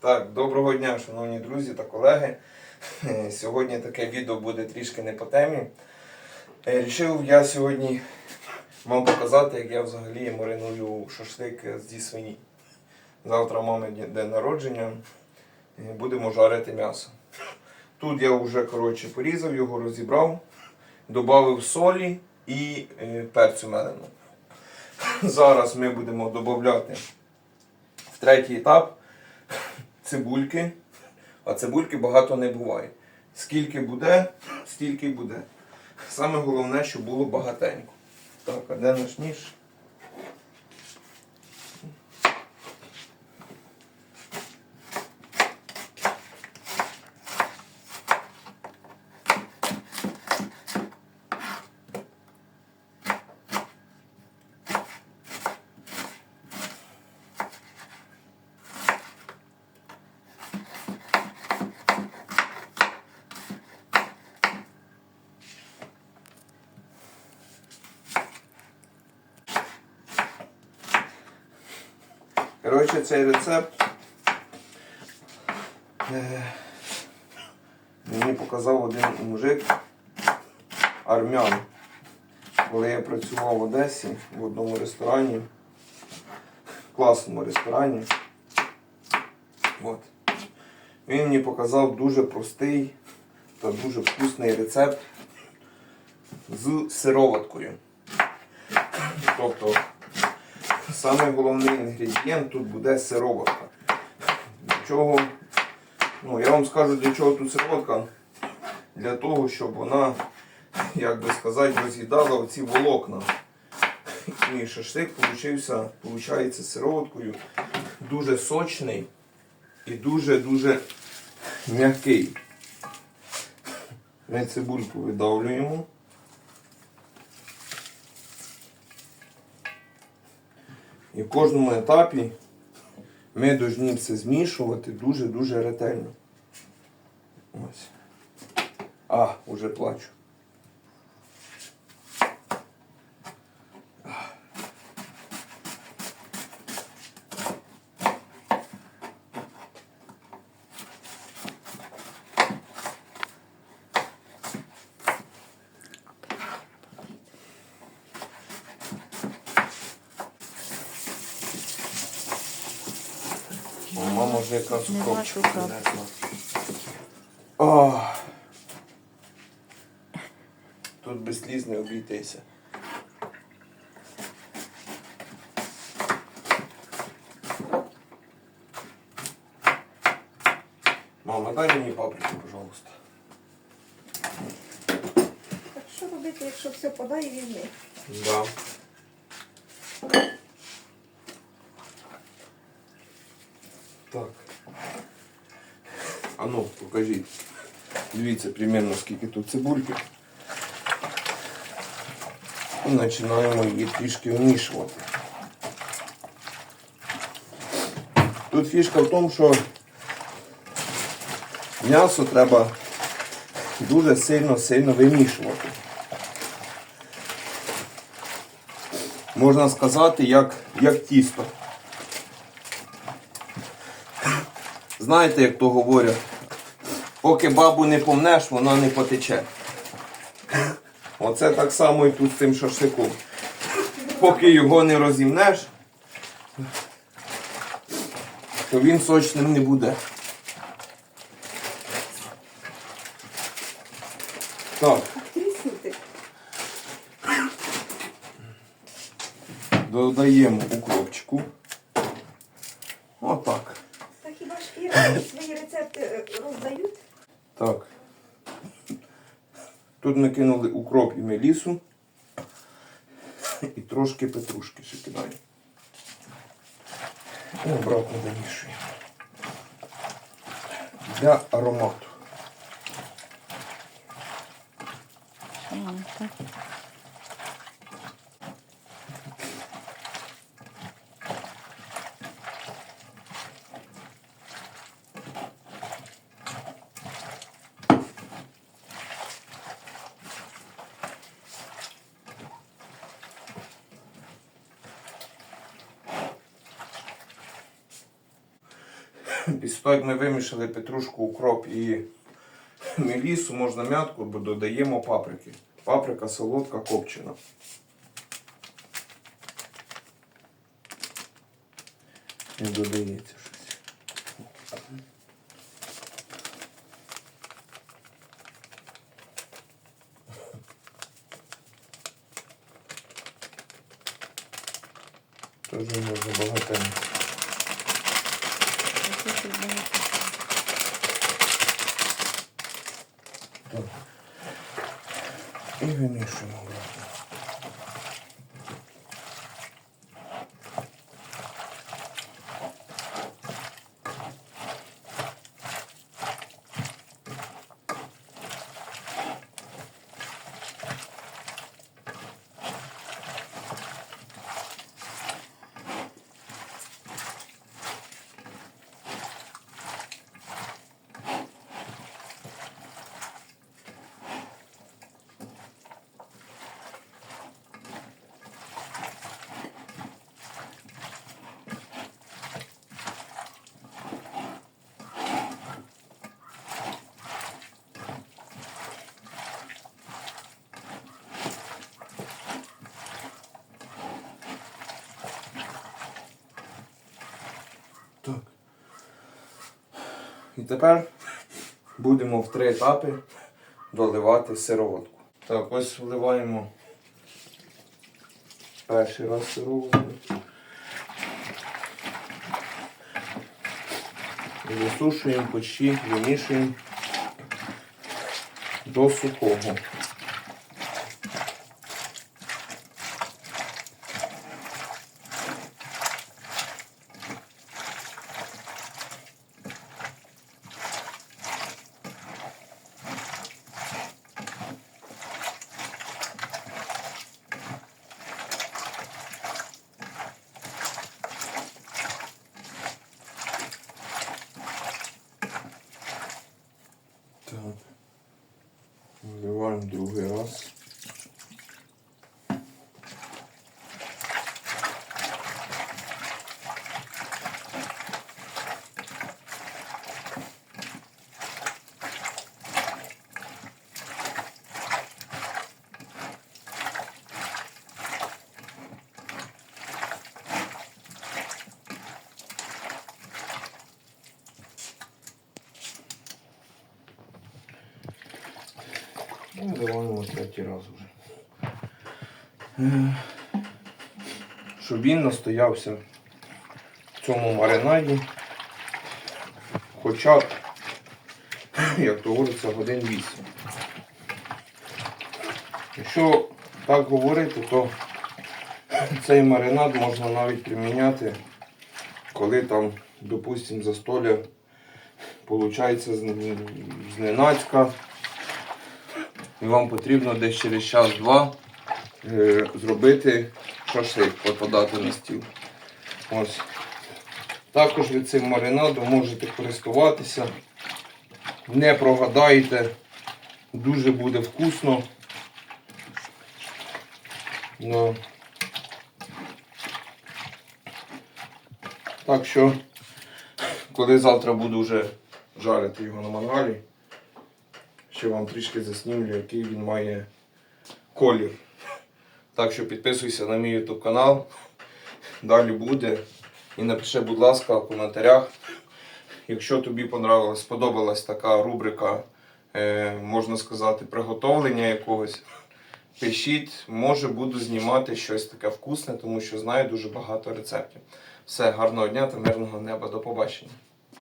Так, доброго дня, шановні друзі та колеги. Сьогодні таке відео буде трішки не по темі. Е, Рішив я сьогодні вам показати, як я взагалі мариную шашлик зі свині. Завтра у мами день- день народження. Е, Будемо жарити м'ясо. Тут я вже коротше, порізав його, розібрав, додав солі і е, перцю мелену. Зараз ми будемо додати в третій етап цибульки, а цибульки багато не буває. Скільки буде, стільки буде. Саме головне, щоб було багатенько. Так, а де наш ніж? Коротше, цей рецепт е, мені показав один мужик армян. Коли я працював в Одесі в одному ресторані, класному ресторані. От. Він мені показав дуже простий та дуже вкусний рецепт з сироваткою. Тобто Саме головний інгредієнт тут буде сироватка. Для чого? Ну, я вам скажу, для чого тут сироватка. Для того, щоб вона, як би сказати, роз'їдала оці волокна. І шашлик получився, сироваткою дуже сочний і дуже-дуже м'який. Ми цибульку видавлюємо. В кожному етапі ми повинні це змішувати дуже-дуже ретельно. Ось. А, уже плачу. Вже якраз Не укропчик бачу принесла. О, Тут без сліз не обійтися. Мама, дай мені паприку, пожалуйста. Так що робити, якщо все подає він не? Да. Так. А ну, покажіть. Дивіться примерно скільки тут цибульки. І починаємо її трішки вмішувати. Тут фішка в тому, що м'ясо треба дуже сильно-сильно вимішувати. Можна сказати, як, як тісто. Знаєте, як то говорять, поки бабу не помнеш, вона не потече. Оце так само і тут з цим шашликом. Поки його не розімнеш, то він сочним не буде. Так, додаємо укропчику. Свої рецепти е, роздають? Так. Тут ми кинули укроп і мелісу. І трошки петрушки ще кидаємо. І обратно домішуємо. Для аромату. Після того, як ми вимішали петрушку, укроп і мелісу, можна м'ятку, бо додаємо паприки. Паприка солодка копчена. Не додається щось. Теж можна так. І вимішуємо обратно. Так. І тепер будемо в три етапи доливати сироватку. Так, ось вливаємо перший раз сироватку. Висушуємо, почти вимішуємо до сухого. Так. Вливаємо другий раз. Ну, вливаємо третій раз вже. Щоб він настоявся в цьому маринаді. Хоча як то говориться, годин 8. Якщо так говорити, то цей маринад можна навіть приміняти, коли там, допустимо, застолля виходить зненацька. І вам потрібно десь через час-два е, зробити шашлик, подати на стіл. Ось. Також ви цим маринадом можете користуватися. Не прогадаєте, дуже буде вкусно. Ну. Так що, коли завтра буду вже жарити його на мангалі, ще вам трішки заснімлю, який він має колір. Так що підписуйся на мій YouTube канал. Далі буде. І напиши, будь ласка, в коментарях. Якщо тобі понравилась, сподобалась така рубрика, е, можна сказати, приготовлення якогось. Пишіть, може буду знімати щось таке вкусне, тому що знаю дуже багато рецептів. Все, гарного дня та мирного неба. До побачення.